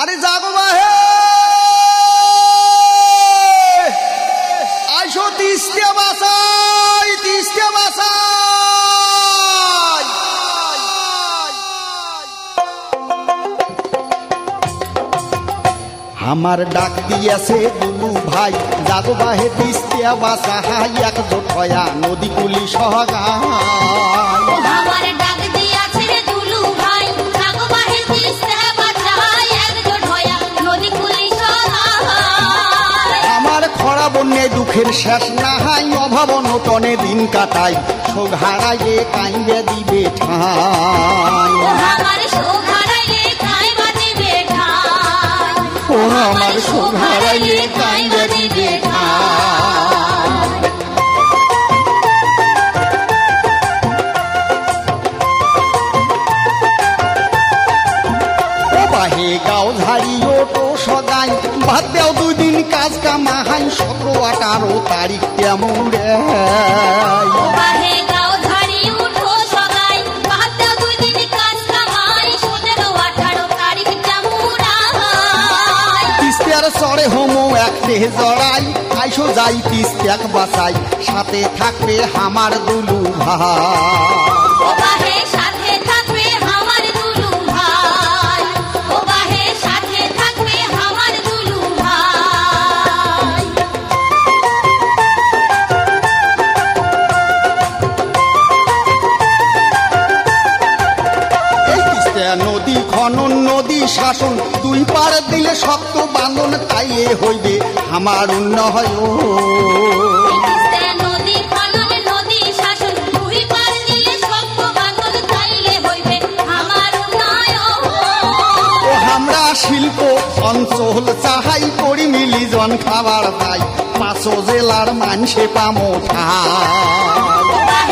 আরে জাগো বাহে আইসো তিস্তে বাসাই তিস্তে বাসাই। আমার ডাক দিয়েছে দুলু ভাই, জাগো বাহে তিস্তে বাসা হাই এক জোটয়া নদী কুলি সহগায়। বন্যে দুঃখের শেষ না হাই অভাব নতনে দিন কাটাই। শোক হারাইয়ে কাইবে দিবে ঠাই। ও আমার শোক হারাইলে সতেরো আঠারো তারিখ কেমন রে? ও বাহে গাও ঝাড়ি উঠো সবাই। বাহাত্তর দুই দিন কাজ কামাই সতেরো আঠারো তারিখ জামুরাই তিস্তার চড়ে হোমো একটে জড়াই আইসো যাই তিস্তাক বাসাই সাথে থাকবে আমার দুলু ভাই। শাসন দুই পার দিলে শক্ত বাঁধন তাই এ হইবে আমার উন্নয়ন। শিল্প অঞ্চল চাহাই করি মিলি জন খাবার পাই পাঁচো জেলার মানসে পামো ঠাই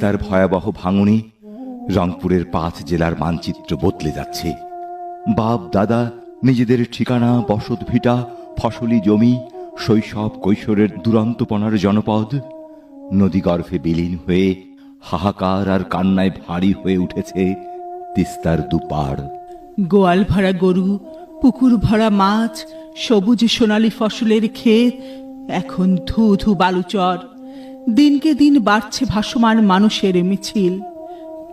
তিস্তার ভয়াবহ ভাঙনে রংপুরের পাঁচ জেলার মানচিত্র বদলে যাচ্ছে। বাপ, দাদা, নিজেদের ঠিকানা, বসত ভিটা, ফসলি জমি, শৈশব কৈশোরের দুরন্তপনার জনপদ, নদীগর্ভে বিলীন হয়ে হাহাকার আর কান্নায় ভারী হয়ে উঠেছে তিস্তার দুপাড়। গোয়াল ভরা গরু, পুকুর ভরা মাছ, সবুজ সোনালি ফসলের ক্ষেত, এখন ধু ধু বালুচর। দিনকে দিন বাড়ছে ভাসমান মানুষের মিছিল।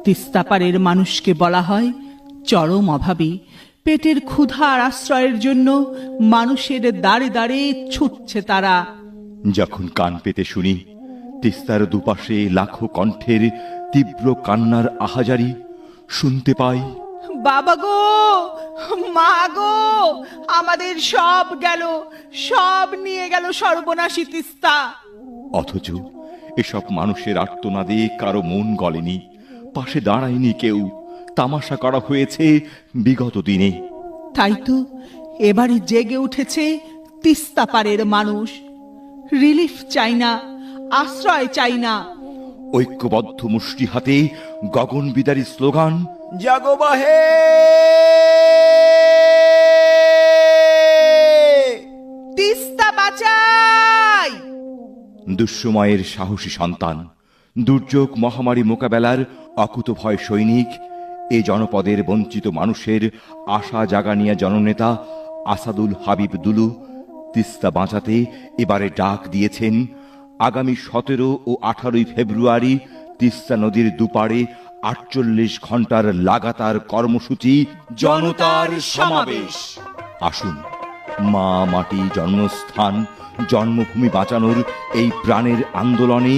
তিস্তাপাড়ের মানুষকে বলা হয় চরম অভাবী। পেটের ক্ষুধা আর আশ্রয়ের জন্য মানুষের দাঁড়ে দাঁড়ে ছুটছে তারা। যখন কান পেতে শুনি তিস্তার দুপাশে লাখো কণ্ঠের তীব্র কান্নার আহাজারি শুনতে পাই। বাবা গো মা গো আমাদের সব গেল সব নিয়ে গেল সর্বনাশী তিস্তা। অথচ এসব মানুষের আর্তনাদে কারও মন গলেনি। পাশে দাঁড়ায়নি কেউ। তামাশা করা হয়েছে বিগত দিনে। তাই তো এবারে জেগে উঠেছে তিস্তা পারের মানুষ। রিলিফ চাই না আশ্রয় চাই না। ঐক্যবদ্ধ মুষ্টি হাতে গগন বিদারী স্লোগান জাগো বাহে! দুঃসময়ের সাহসী সন্তান, দুর্যোগ মহামারী মোকাবেলার অকুতভয় সৈনিক, এ জনপদের বঞ্চিত মানুষের আশা জাগানিয়া জননেতা আসাদুল হাবিব দুলু তিস্তা বাঁচাতে এবারে ডাক দিয়েছেন। আগামী সতেরো ও আঠারোই ফেব্রুয়ারি তিস্তা নদীর দুপাড়ে আটচল্লিশ ঘণ্টার লাগাতার কর্মসূচি জনতার সমাবেশ। আসুন। মা মাটি জন্মস্থান জন্মভূমি বাঁচানোর এই প্রাণের আন্দোলনে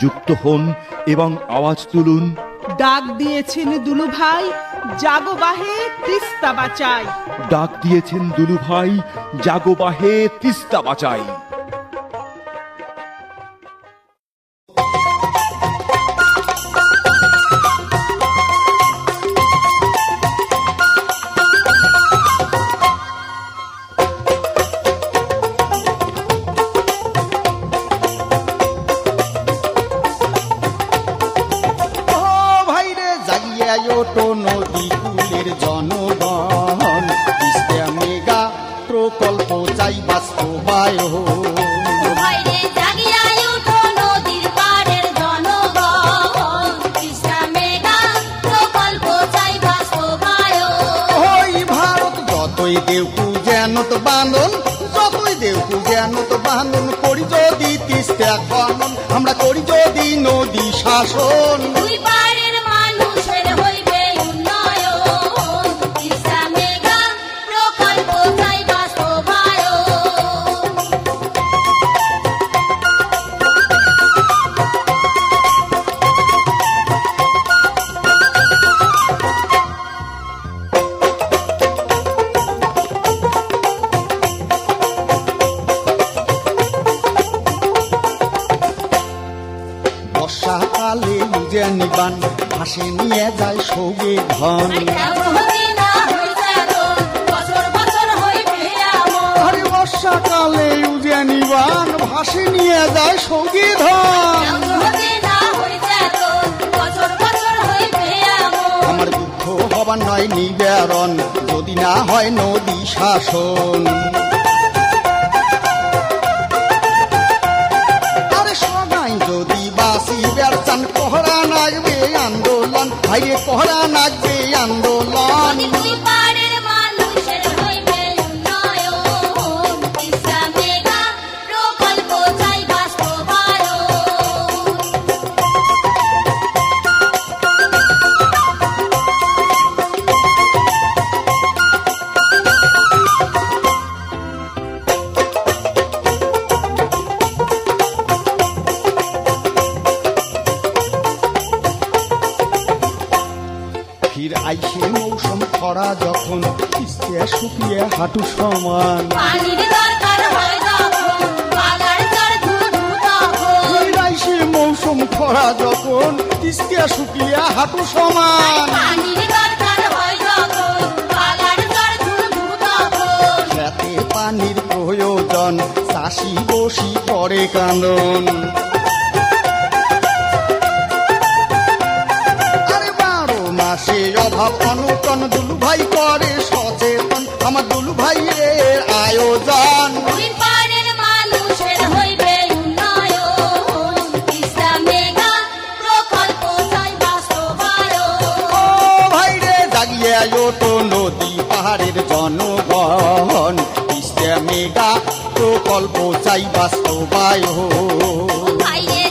যুক্ত হন এবং আওয়াজ তুলুন। ডাক দিয়েছেন দুলু ভাই জাগো বাহে তিস্তা বাঁচাই। ডাক দিয়েছেন দুলু ভাই জাগো বাহে তিস্তা বাঁচাই। যতই দেউকু তো বাঁধন যতই দেউ দেউকু তো বাঁধন করি যদি তিস্তা খনন, আমরা করি যদি নদী শাসন। বর্ষাকালে উজে নিবান ভাসে নিয়ে যায় সৌগে আরে বর্ষাকালে উজে নিবান ভাসে নিয়ে যায় সৌগে ধন আমার দুঃখ হবার নয় নিবারণ যদি না হয় নদী শাসন। আন্দোলন ভাইরে পহরা নাগবে আন্দোলন। আইসে মৌসুম খরা যখন কিস্তে শুকিয়ে হাঁটু সমান। আইসে মৌসুম খরা যখন কিস্তে শুকিয়ে হাঁটু সমান। পানির প্রয়োজন চাষি বসি পরে কান্দন ভাই রে জাগিয়ে তো নদী পাহাড়ের জনগণ। ইস্তে মেগা প্রকল্প চাই বাস্তবায়ন। ভাইরে